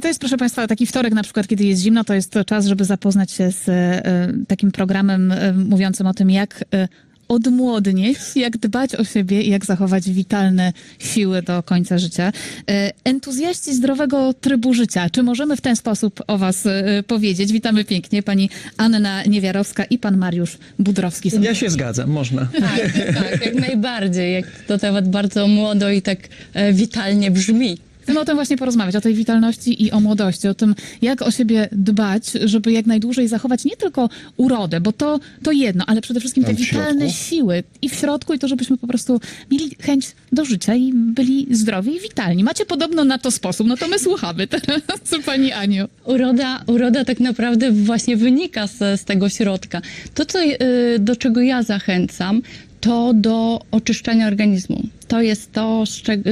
To jest, proszę Państwa, taki wtorek na przykład, kiedy jest zimno, to jest to czas, żeby zapoznać się z e, takim programem e, mówiącym o tym, jak e, odmłodnieć, jak dbać o siebie i jak zachować witalne siły do końca życia. Entuzjaści zdrowego trybu życia. Czy możemy w ten sposób o Was powiedzieć? Witamy pięknie. Pani Anna Niewiarowska i pan Mariusz Budrowski. Są Ja się zgadzam, można. Tak, tak, jak najbardziej. Jak to temat bardzo młodo i tak witalnie brzmi. Chcemy o tym właśnie porozmawiać, o tej witalności i o młodości, o tym, jak o siebie dbać, żeby jak najdłużej zachować nie tylko urodę, bo to, to jedno, ale przede wszystkim te witalne siły i w środku i to, żebyśmy po prostu mieli chęć do życia i byli zdrowi i witalni. Macie podobno na to sposób, no to my słuchamy teraz, pani Aniu. Uroda, uroda tak naprawdę właśnie wynika z, z tego środka. To, co, y, do czego ja zachęcam, to do oczyszczania organizmu. To jest to,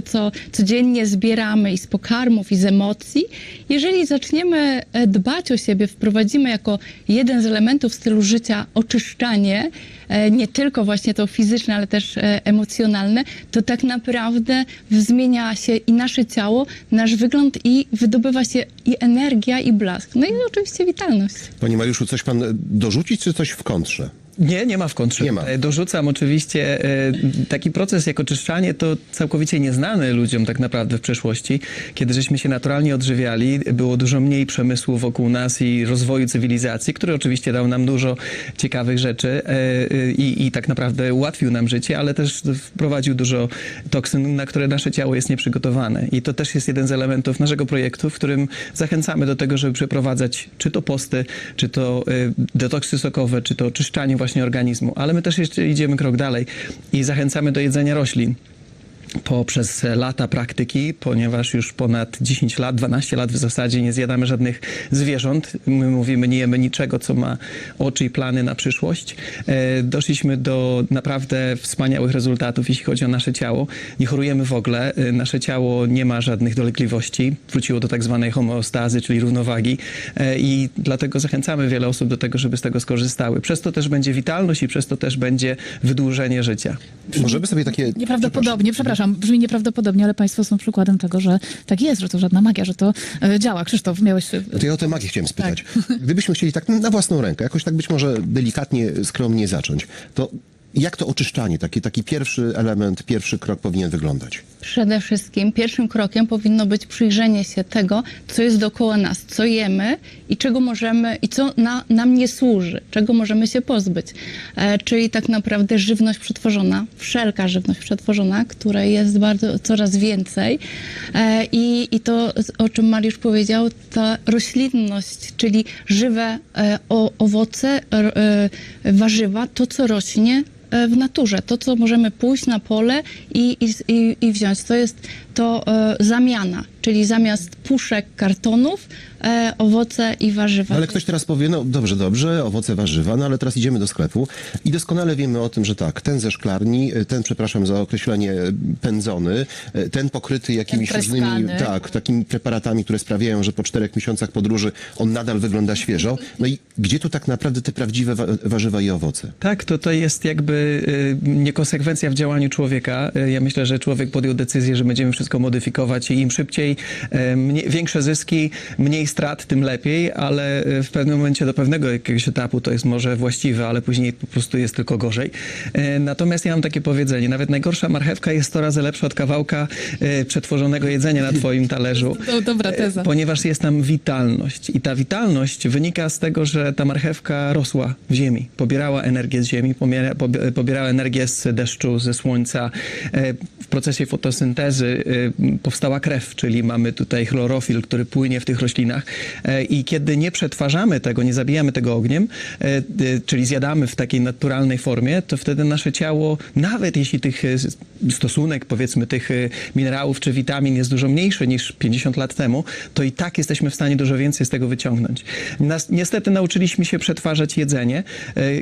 co codziennie zbieramy i z pokarmów, i z emocji. Jeżeli zaczniemy e, dbać o siebie, wprowadzimy jako jeden z elementów stylu życia oczyszczanie, e, nie tylko właśnie to fizyczne, ale też e, emocjonalne, to tak naprawdę zmienia się i nasze ciało, nasz wygląd i wydobywa się i energia, i blask. No i oczywiście witalność. Panie Mariuszu, coś pan dorzucić, czy coś w kontrze? Nie, nie ma w kontrze. Nie ma. E, Dorzucam oczywiście e, taki proces jak oczyszczanie to całkowicie nieznany ludziom tak naprawdę w przeszłości. Kiedy żeśmy się naturalnie odżywiali, było dużo mniej przemysłu wokół nas i rozwoju cywilizacji, który oczywiście dał nam dużo ciekawych rzeczy e, i, i tak naprawdę ułatwił nam życie, ale też wprowadził dużo toksyn, na które nasze ciało jest nieprzygotowane. I to też jest jeden z elementów naszego projektu, w którym zachęcamy do tego, żeby przeprowadzać czy to posty, czy to detoksy sokowe, czy to oczyszczanie właśnie organizmu, ale my też jeszcze idziemy krok dalej i zachęcamy do jedzenia roślin poprzez lata praktyki, ponieważ już ponad 10 lat, 12 lat w zasadzie nie zjadamy żadnych zwierząt. My mówimy, nie jemy niczego, co ma oczy i plany na przyszłość. E, Doszliśmy do naprawdę wspaniałych rezultatów, jeśli chodzi o nasze ciało. Nie chorujemy w ogóle, e, nasze ciało nie ma żadnych dolegliwości. Wróciło do tak zwanej homeostazy, czyli równowagi E, i dlatego zachęcamy wiele osób do tego, żeby z tego skorzystały. Przez to też będzie witalność i przez to też będzie wydłużenie życia. Możemy sobie takie... Nieprawdopodobnie, przepraszam, brzmi nieprawdopodobnie, ale Państwo są przykładem tego, że tak jest, że to żadna magia, że to e, działa. Krzysztof, miałeś... e, To ja o tę magię chciałem spytać. Gdybyśmy chcieli tak na własną rękę, jakoś tak być może delikatnie, skromnie zacząć, to jak to oczyszczanie, taki, taki pierwszy element, pierwszy krok powinien wyglądać? Przede wszystkim pierwszym krokiem powinno być przyjrzenie się tego, co jest dookoła nas, co jemy i czego możemy, i co na, nam nie służy, czego możemy się pozbyć. E, czyli tak naprawdę żywność przetworzona, wszelka żywność przetworzona, której jest bardzo, coraz więcej. E, i, I to, o czym Mariusz powiedział, ta roślinność, czyli żywe e, o, owoce, e, warzywa, to co rośnie w naturze. To, co możemy pójść na pole i, i, i, i wziąć, to jest to e, zamiana, czyli zamiast puszek kartonów, e, owoce i warzywa. Ale ktoś teraz powie, no dobrze, dobrze, owoce, warzywa, no ale teraz idziemy do sklepu i doskonale wiemy o tym, że tak, ten ze szklarni, ten, przepraszam za określenie, pędzony, ten pokryty jakimiś Ten różnymi, tak, takimi preparatami, które sprawiają, że po czterech miesiącach podróży on nadal wygląda świeżo. No i gdzie tu tak naprawdę te prawdziwe wa- warzywa i owoce? Tak, to to jest jakby niekonsekwencja w działaniu człowieka. Ja myślę, że człowiek podjął decyzję, że będziemy wszystko modyfikować i im szybciej, y, mniej, większe zyski, mniej strat, tym lepiej, ale y, w pewnym momencie do pewnego jakiegoś etapu to jest może właściwe, ale później po prostu jest tylko gorzej. Y, Natomiast ja mam takie powiedzenie, nawet najgorsza marchewka jest 100 razy lepsza od kawałka przetworzonego jedzenia na twoim talerzu. To dobra teza. Ponieważ jest tam witalność. I ta witalność wynika z tego, że ta marchewka rosła w ziemi, pobierała energię z ziemi, pobierała energię z deszczu, ze słońca. E, W procesie fotosyntezy e, powstała krew, czyli mamy tutaj chlorofil, który płynie w tych roślinach. E, I kiedy nie przetwarzamy tego, nie zabijamy tego ogniem, e, czyli zjadamy w takiej naturalnej formie, to wtedy nasze ciało, nawet jeśli tych e, stosunek, powiedzmy, tych minerałów czy witamin jest dużo mniejszy niż 50 lat temu, to i tak jesteśmy w stanie dużo więcej z tego wyciągnąć. Nas, niestety nauczyliśmy się przetwarzać jedzenie.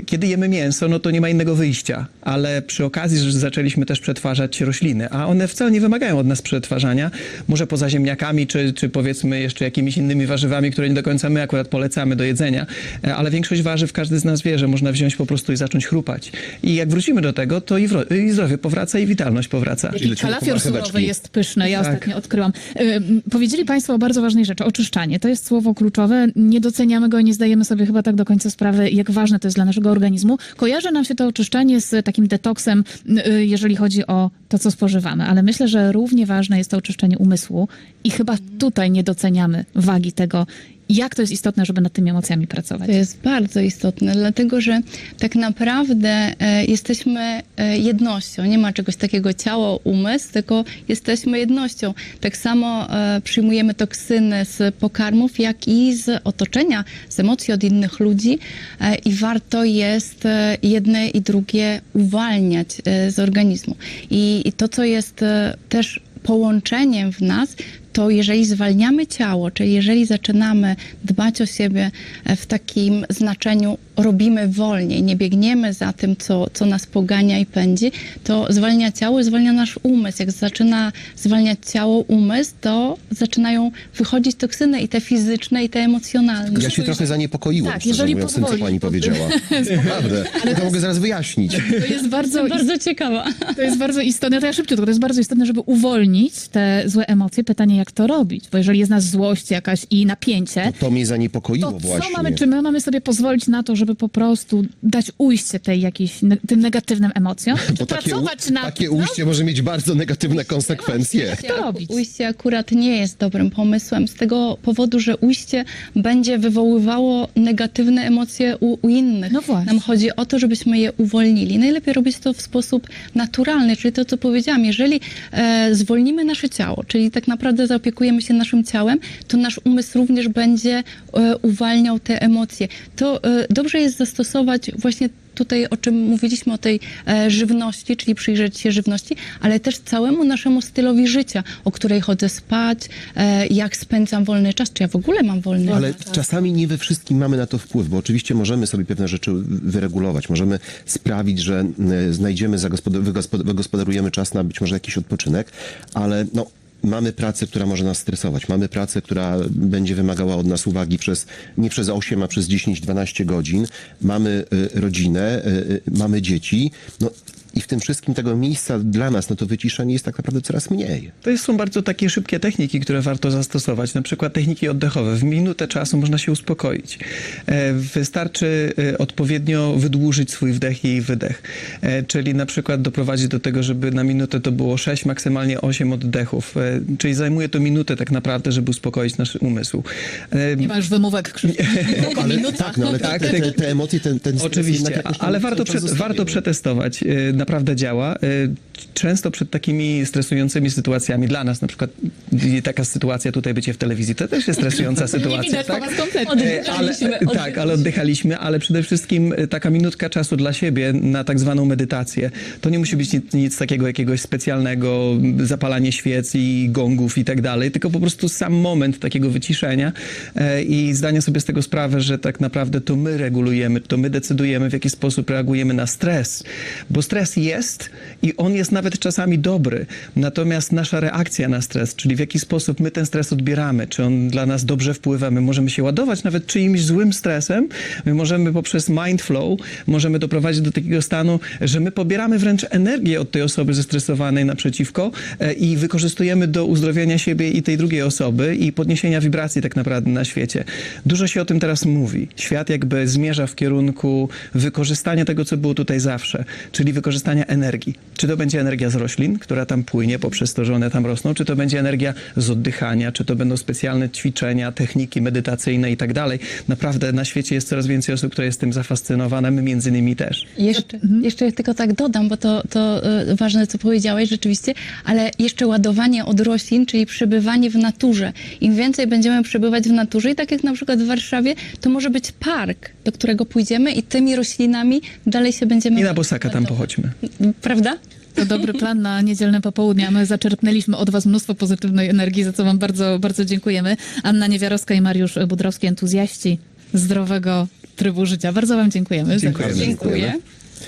Kiedy jemy mięso, no to nie ma innego wyjścia, ale przy okazji że zaczęliśmy też przetwarzać rośliny, a one wcale nie wymagają od nas przetwarzania. Może poza ziemniakami, czy, czy powiedzmy jeszcze jakimiś innymi warzywami, które nie do końca my akurat polecamy do jedzenia, E, ale większość warzyw każdy z nas wie, że można wziąć po prostu i zacząć chrupać. I jak wrócimy do tego, to i, i zdrowie powraca, i witalność powraca. Kalafior surowy jest pyszny, ja Tak. ostatnio odkryłam. Ym, Powiedzieli Państwo o bardzo ważnej rzeczy, oczyszczanie. To jest słowo kluczowe, nie doceniamy go i nie zdajemy sobie chyba tak do końca sprawy, jak ważne to jest dla naszego organizmu. Kojarzy nam się to oczyszczanie z takim detoksem, y, jeżeli chodzi o to, co spożywamy, ale myślę, że równie ważne jest to oczyszczenie umysłu i chyba tutaj nie doceniamy wagi tego, jak to jest istotne, żeby nad tymi emocjami pracować. To jest bardzo istotne, dlatego że tak naprawdę e, jesteśmy e, jednością. Nie ma czegoś takiego ciało, umysł, tylko jesteśmy jednością. Tak samo e, przyjmujemy toksyny z pokarmów, jak i z otoczenia, z emocji od innych ludzi i warto jest jedne i drugie uwalniać z organizmu. I, to, co jest też połączeniem w nas, to jeżeli zwalniamy ciało, czyli jeżeli zaczynamy dbać o siebie e, w takim znaczeniu, robimy wolniej, nie biegniemy za tym, co, co nas pogania i pędzi, to zwalnia ciało i zwalnia nasz umysł. Jak zaczyna zwalniać ciało, umysł, to zaczynają wychodzić toksyny i te fizyczne, i te emocjonalne. Ja się trochę zaniepokoiłem, Tak, szczerze jeżeli mówiąc, tym, co pani to- powiedziała. Naprawdę. To mogę zaraz wyjaśnić. To jest bardzo, bardzo ciekawa. To jest bardzo istotne, to ja szybciutko, to jest bardzo istotne, żeby uwolnić te złe emocje. Pytanie, jak to robić? Bo jeżeli jest nas złość jakaś i napięcie, To mnie zaniepokoiło to właśnie. co mamy, czy my mamy sobie pozwolić na to, żeby po prostu dać ujście tej jakiejś, ne- tym negatywnym emocjom? Czy Bo takie, u, pracować takie tym? ujście może mieć bardzo negatywne konsekwencje. Jak to robić? Ujście akurat nie jest dobrym pomysłem z tego powodu, że ujście będzie wywoływało negatywne emocje u, u innych. No właśnie. Nam chodzi o to, żebyśmy je uwolnili. Najlepiej robić to w sposób naturalny, czyli to, co powiedziałam. Jeżeli e, zwolnimy nasze ciało, czyli tak naprawdę zaopiekujemy się naszym ciałem, to nasz umysł również będzie e, uwalniał te emocje. To e, dobrze jest zastosować właśnie tutaj, o czym mówiliśmy, o tej e, żywności, czyli przyjrzeć się żywności, ale też całemu naszemu stylowi życia, o której chodzę spać, e, jak spędzam wolny czas, czy ja w ogóle mam wolny Ale czas. czasami nie we wszystkim mamy na to wpływ, bo oczywiście możemy sobie pewne rzeczy wyregulować, możemy sprawić, że e, znajdziemy, wygospodarujemy czas na być może jakiś odpoczynek, ale no, mamy pracę, która może nas stresować, mamy pracę, która będzie wymagała od nas uwagi przez, nie przez 8, a przez 10-12 godzin, mamy e, rodzinę, e, e, mamy dzieci, no i w tym wszystkim tego miejsca dla nas, no to wyciszenie jest tak naprawdę coraz mniej. To jest- są bardzo takie szybkie techniki, które warto zastosować. Na przykład techniki oddechowe. W minutę czasu można się uspokoić. E, Wystarczy e, odpowiednio wydłużyć swój wdech i wydech. E, Czyli na przykład doprowadzić do tego, żeby na minutę to było 6, maksymalnie 8 oddechów. Czyli zajmuje to minutę tak naprawdę, żeby uspokoić nasz umysł. Nie ma już wymówek, Krzysztof. Ale, tak, no ale Tak, te, te- te, te emocje, ten, ten stres Oczywiście, ale warto, czas prze, zostaje, warto no. przetestować. Naprawdę działa. Często przed takimi stresującymi sytuacjami, dla nas na przykład taka sytuacja, tutaj bycie w telewizji, to też jest stresująca sytuacja. Nie widać po tak? was kompletnie. E, Ale, tak, ale oddychaliśmy, ale przede wszystkim e, taka minutka czasu dla siebie na tak zwaną medytację. To nie musi być nic, nic takiego jakiegoś specjalnego, zapalanie świec i gongów i tak dalej, tylko po prostu sam moment takiego wyciszenia e, i zdania sobie z tego sprawę, że tak naprawdę to my regulujemy, to my decydujemy, w jaki sposób reagujemy na stres. Bo stres jest i on jest nawet czasami dobry, natomiast nasza reakcja na stres, czyli w jaki sposób my ten stres odbieramy, czy on dla nas dobrze wpływa, my możemy się ładować nawet czyimś złym stresem, my możemy poprzez mind flow, możemy doprowadzić do takiego stanu, że my pobieramy wręcz energię od tej osoby zestresowanej naprzeciwko e, i wykorzystujemy do uzdrowienia siebie i tej drugiej osoby i podniesienia wibracji tak naprawdę na świecie. Dużo się o tym teraz mówi. Świat jakby zmierza w kierunku wykorzystania tego, co było tutaj zawsze, czyli wykorzystania energii. Czy to będzie energia z roślin, która tam płynie poprzez to, że one tam rosną, czy to będzie energia z oddychania, czy to będą specjalne ćwiczenia, techniki medytacyjne i tak dalej. Naprawdę na świecie jest coraz więcej osób, które jest tym zafascynowane, my między innymi też. Jeszcze, jeszcze tylko tak dodam, bo to, to e, ważne, co powiedziałeś rzeczywiście, ale jeszcze ładowanie od roślin, czyli przebywanie w naturze. Im więcej będziemy przebywać w naturze i tak jak na przykład w Warszawie, to może być park, do którego pójdziemy i tymi roślinami dalej się będziemy... I na Bosaka tam pochodźmy. Prawda? To dobry plan na niedzielne popołudnie. a My zaczerpnęliśmy od was mnóstwo pozytywnej energii, za co wam bardzo, bardzo dziękujemy. Anna Niewiarowska i Mariusz Budrowski, entuzjaści zdrowego trybu życia. Bardzo wam dziękujemy. za- Dziękujemy. Dziękuję.